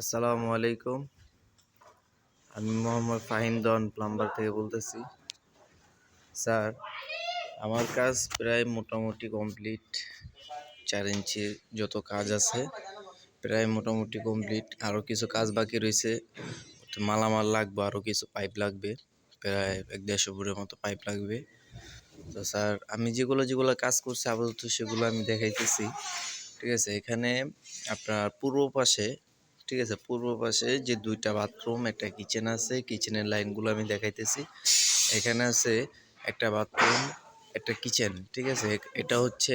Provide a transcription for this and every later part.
আসসালামু আলাইকুম। আমি মোহাম্মদ ফাহিম দন প্লাম্বার থেকে বলতেছি। স্যার, আমার কাজ প্রায় মোটামুটি কমপ্লিট। চার ইঞ্চির যত কাজ আছে, প্রায় মোটামুটি কমপ্লিট। আরও কিছু কাজ বাকি রয়েছে। মালামাল লাগবে আরও কিছু পাইপ লাগবে। প্রায় এক দেড়শো ফুটের মতো পাইপ লাগবে। তো স্যার, আমি যেগুলো যেগুলো কাজ করছি, আপাতত সেগুলো আমি দেখাইতেছি। ঠিক আছে, এখানে আপনার পূর্ব পাশে ঠিক আছে, পূর্ব পাশে যে দুইটা বাথরুম একটা কিচেন আছে কিচেনের লাইনগুলো আমি দেখাইতেছি। এখানে আছে একটা বাথরুম একটা কিচেন ঠিক আছে? এটা হচ্ছে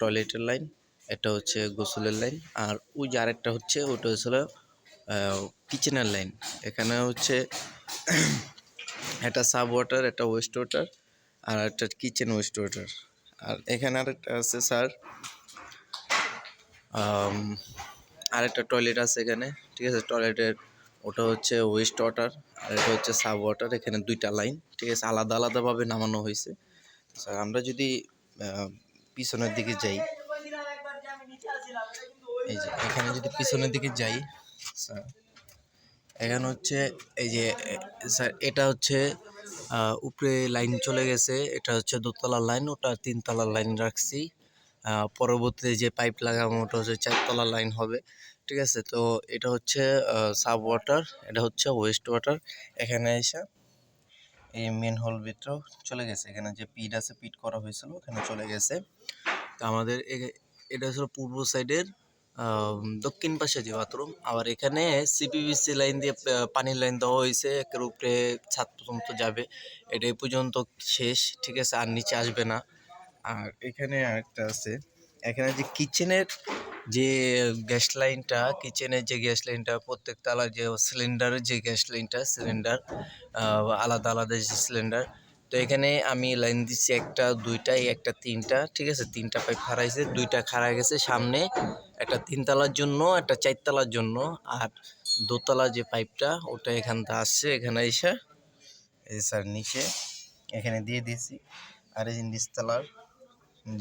টয়লেটের লাইন এটা হচ্ছে গোসলের লাইন আর ওই যে আরেকটা হচ্ছে, ওটা হচ্ছে কিচেনের লাইন এখানে হচ্ছে একটা সাব ওয়াটার একটা ওয়েস্ট ওয়াটার আর একটা কিচেন ওয়েস্ট ওয়াটার আর এখানে আরেকটা আছে স্যার আরেকটা টয়লেট আছে এখানে, ঠিক আছে? টয়লেটের ওটা হচ্ছে ওয়েস্ট ওয়াটার আর এটা হচ্ছে সাব ওয়াটার এখানে দুইটা লাইন ঠিক আছে? আলাদা আলাদাভাবে নামানো হয়েছে। স্যার আমরা যদি পিছনের দিকে যাই, এই যে, এখানে যদি পিছনের দিকে যাই স্যার এখানে হচ্ছে, এই যে, স্যার, এটা হচ্ছে উপরে লাইন চলে গেছে, এটা হচ্ছে দোতলার লাইন ওটা তিনতলার লাইন রাখছি। পরবর্তীতে যে পাইপ লাগাবো ওটা হচ্ছে চারতলা লাইন হবে, ঠিক আছে? তো এটা হচ্ছে সাব ওয়াটার এটা হচ্ছে ওয়েস্ট ওয়াটার এখানে এসে এই মেন হল ভিতরেও চলে গেছে। এখানে যে পিট আছে পিট করা হয়েছিল, ওখানে চলে গেছে। তো আমাদের এটা হচ্ছে পূর্ব সাইডের দক্ষিণ পাশে যে বাথরুম আবার এখানে সিপিবিসি লাইন দিয়ে পানির লাইন দেওয়া হয়েছে, একের উপরে ছাদ পর্যন্ত যাবে। এটা এই পর্যন্ত শেষ, ঠিক আছে? আর নিচে আসবে না। আর এখানে আরেকটা আছে। এখানে যে কিচেনের যে গ্যাস লাইনটা কিচেনের যে গ্যাস লাইনটা প্রত্যেক তালার যে সিলিন্ডারের যে গ্যাস লাইনটা সিলিন্ডার আলাদা আলাদা যে সিলিন্ডার তো এখানে আমি লাইন দিচ্ছি একটা, দুইটা, এই একটা তিনটা, ঠিক আছে? তিনটা পাইপ খারাইছে দুইটা খাড়া গেছে সামনে, একটা তিনতলার জন্য, একটা চারতলার জন্য। আর দোতলা যে পাইপটা ওটা এখান থেকে আসছে, এখানে এসে স্যার নিচে, এখানে দিয়ে দিয়েছি আর এই নিচতলার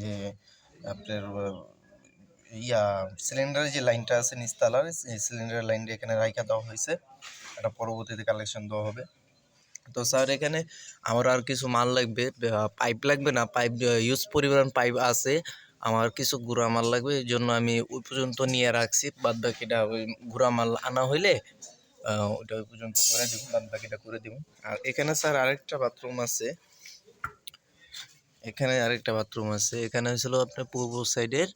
যে আপনার ইয়া সিলিন্ডারের যে লাইনটা আছে নিচতলার সিলিন্ডারের লাইনটা এখানে রাইখা দেওয়া হয়েছে। এটা পরবর্তীতে কালেকশন দেওয়া হবে। তো স্যার এখানে আমার আর কিছু মাল লাগবে পাইপ লাগবে না? পাইপ ইউজ পরিমাণ পাইপ আছে। আমার কিছু গুঁড়া মাল লাগবে, এই জন্য আমি ওই পর্যন্ত নিয়ে রাখছি। বাদ বাকিটা ওই গুঁড়া মাল আনা হইলে ওটা ওই পর্যন্ত করে দিব বাদ বাকিটা করে দিব। আর এখানে স্যার আরেকটা বাথরুম আছে। এখানে আরেকটা বাথরুম আছে। এখানে হয়েছিল আপনার পূর্ব সাইডের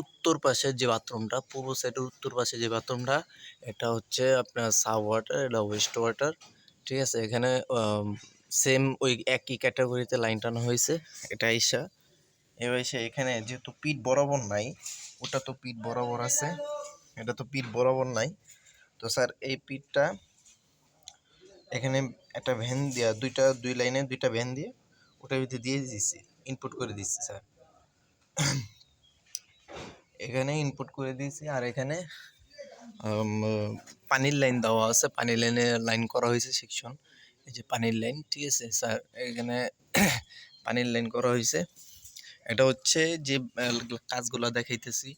উত্তর পাশের যে বাথরুমটা, পূর্ব সাইডের উত্তর পাশে যে বাথরুমটা, এটা হচ্ছে আপনার সাব ওয়াটার, এটা ওয়েস্ট ওয়াটার, ঠিক আছে? এখানে সেম ওই একই ক্যাটাগরিতে লাইন টানা হয়েছে, এটা আইসা। এবার এসে এখানে যেহেতু পিঠ বরাবর নাই, ওটা তো পিঠ বরাবর আছে, এটা তো পিঠ বরাবর নাই। তো স্যার, এই পিঠটা এখানে একটা ভ্যান দেওয়া দুইটা, দুই লাইনে দুইটা ভ্যান দিয়ে ওটার ভিতরে দিয়ে দিচ্ছি ইনপুট করে দিচ্ছি স্যার এখানে ইনপুট করে দিয়েছি আর এখানে পানির লাইন দেওয়া আছে, পানির লাইনে লাইন করা হয়েছে সেকশন এই যে পানির লাইন ঠিক আছে স্যার এখানে পানির লাইন করা হয়েছে। এটা হচ্ছে যে কাজগুলো দেখাইতেছি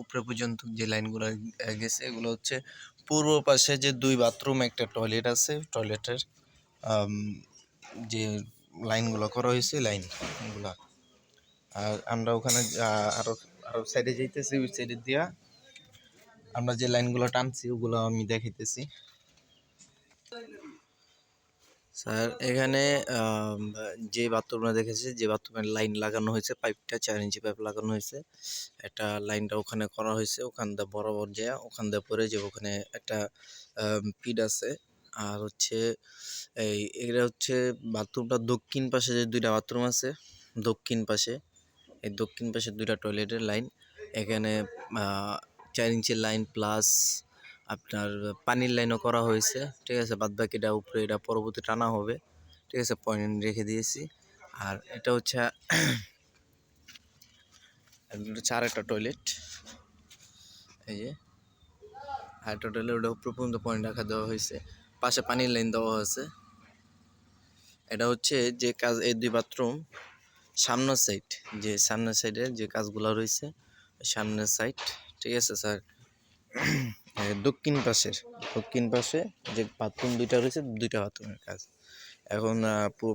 উপরে পর্যন্ত যে লাইনগুলো গেছে, এগুলো হচ্ছে পূর্ব পাশে যে দুই বাথরুম, একটা টয়লেট আছে, টয়লেটের যে লাইনগুলো করা হয়েছে লাইনগুলা আর আমরা ওখানে আরও আরও আরও সাইডে যাইতেছি, ওই সাইডে দিয়া আমরা যে লাইনগুলো টানছি, ওগুলো আমি দেখাইতেছি। স্যার, এখানে যে বাথরুমটা দেখেছি, যে বাথরুমের লাইন লাগানো হয়েছে পাইপটা চার ইঞ্চি পাইপ লাগানো হয়েছে। একটা লাইনটা ওখানে করা হয়েছে, ওখান দিয়ে বরাবর যায় ওখান দিয়ে পরে যে ওখানে একটা পিড আছে। আর হচ্ছে, এই এটা হচ্ছে বাথরুমটা দক্ষিণ পাশে যে দুইটা বাথরুম আছে, দক্ষিণ পাশে, এই দক্ষিণ পাশে দুইটা টয়লেটের লাইন এখানে চার ইঞ্চির লাইন প্লাস আপনার পানির লাইনও করা হয়েছে, ঠিক আছে? বাদ বাকিটা উপরে, এটা পরবর্তী টানা হবে, ঠিক আছে? পয়েন্ট রেখে দিয়েছি। আর এটা হচ্ছে আর একটা টয়লেট এই যে, আর একটা টয়লেট ওটা উপরে পর্যন্ত পয়েন্ট রাখা দেওয়া হয়েছে। পাশে পানির লাইন দেওয়া হয়েছে এটা হচ্ছে যে কাজ, এই দুই বাথরুম সামনের সাইড যে সামনের সাইডে যে কাজগুলো রয়েছে সামনের সাইড ঠিক আছে স্যার দক্ষিণ পাশের, দক্ষিণ পাশে যে বাথরুম দুইটা রয়েছে, দুইটা বাথরুমের কাজ। এখন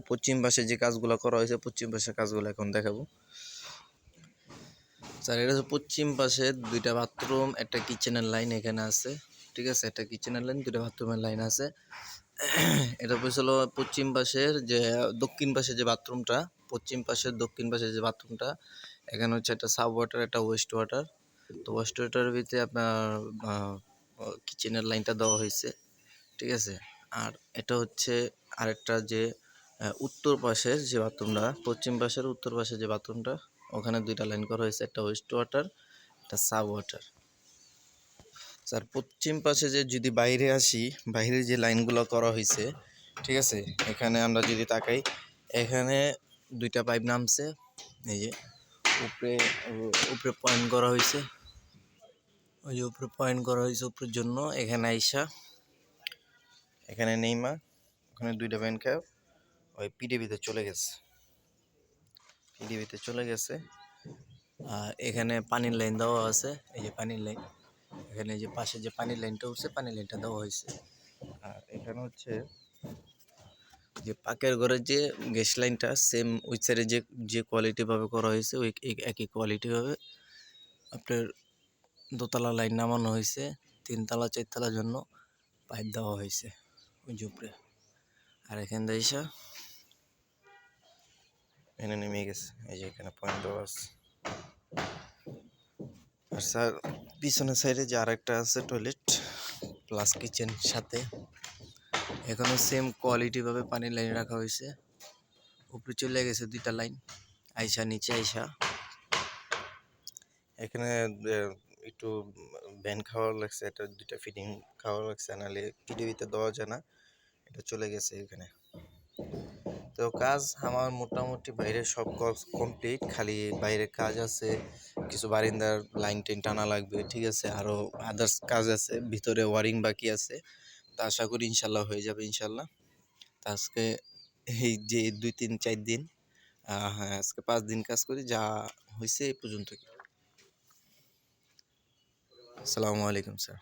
পশ্চিম পাশে যে কাজগুলো করা হয়েছে, পশ্চিম পাশের কাজগুলো এখন দেখাবো। স্যার, এটা হচ্ছে পশ্চিম পাশে দুইটা বাথরুম একটা কিচেনের লাইন এখানে আছে, ঠিক আছে? একটা কিচেনের লাইন দুইটা বাথরুমের লাইন আছে। এটা হলো পশ্চিম পাশের যে, দক্ষিণ পাশে যে বাথরুমটা পশ্চিম পাশের দক্ষিণ পাশে যে বাথরুমটা এখানে হচ্ছে একটা সাব ওয়াটার একটা ওয়েস্ট ওয়াটার তো ওয়েস্ট ওয়াটারের ভিতরে আপনার কিচেনের লাইনটা দেওয়া হয়েছে, ঠিক আছে? আর এটা হচ্ছে আরেকটা যে উত্তর পাশের যে বাথরুমটা পশ্চিম পাশের উত্তর পাশের যে বাথরুমটা ওখানে দুইটা লাইন করা হয়েছে, একটা ওয়েস্ট ওয়াটার একটা সাব ওয়াটার স্যার, পশ্চিম পাশে যে যদি বাইরে আসি, বাইরে যে লাইনগুলো করা হয়েছে, ঠিক আছে? এখানে আমরা যদি তাকাই, এখানে দুইটা পাইপ নামছে, এই যে, উপরে উপরে পয়েন্ট করা হয়েছে। ওই যে উপরে পয়েন্ট করা হয়েছে উপরের জন্য, এখানে আইসা, এখানে নেইমা, ওখানে দুইটা ব্যান্ড খায়, ওই পিডিবিতে চলে গেছে। পিডিবিতে চলে গেছে, আর এখানে পানির লাইন দেওয়া আছে, এই যে পানির লাইন এখানে যে পাশে যে পানির লাইনটা উঠছে, পানির লাইনটা দেওয়া হয়েছে। আর এখানে হচ্ছে যে পাকের ঘরের যে গ্যাস লাইনটা সেম ওই সাইডে যে যে কোয়ালিটিভাবে করা হয়েছে, ওই এক- একই কোয়ালিটিভাবে আপনার দোতলা লাইন নামানো হয়েছে, তিনতলা, চারতলার জন্য পাইপ দেওয়া হয়েছে ওই উপরে। আর এখান এসে এখানে নেমে গেছে, এই যে এখানে পয়েন্ট দেওয়া আছে। আর স্যার, পিছনের সাইডে যে আরেকটা আছে টয়লেট প্লাস কিচেন সাথে, এখানে সেম কোয়ালিটিভাবে পানির লাইন রাখা হয়েছে। উপরে চলে গেছে দুইটা লাইন আইসা নিচে আইসা। এখানে একটু ব্যান খাওয়া লাগছে এটা দুইটা ফিটিং খাওয়া লাগছে, নাহলে পৃথিবীতে দেওয়া যায় না, এটা চলে গেছে এখানে। তো কাজ আমার মোটামুটি বাইরে সব কাজ কমপ্লিট খালি বাইরে কাজ আছে, কিছু বারিন্দার লাইন টেন টানা লাগবে, ঠিক আছে আরও আদার্স কাজ আছে, ভিতরে ওয়ারিং বাকি আছে, তা আশা করি ইনশাল্লাহ হয়ে যাবে, ইনশাল্লাহ। তা আজকে এই যে দুই তিন, চার দিন হ্যাঁ আজকে পাঁচ দিন কাজ করি, যা হয়েছে এই পর্যন্ত আসসালামু আলাইকুম স্যার।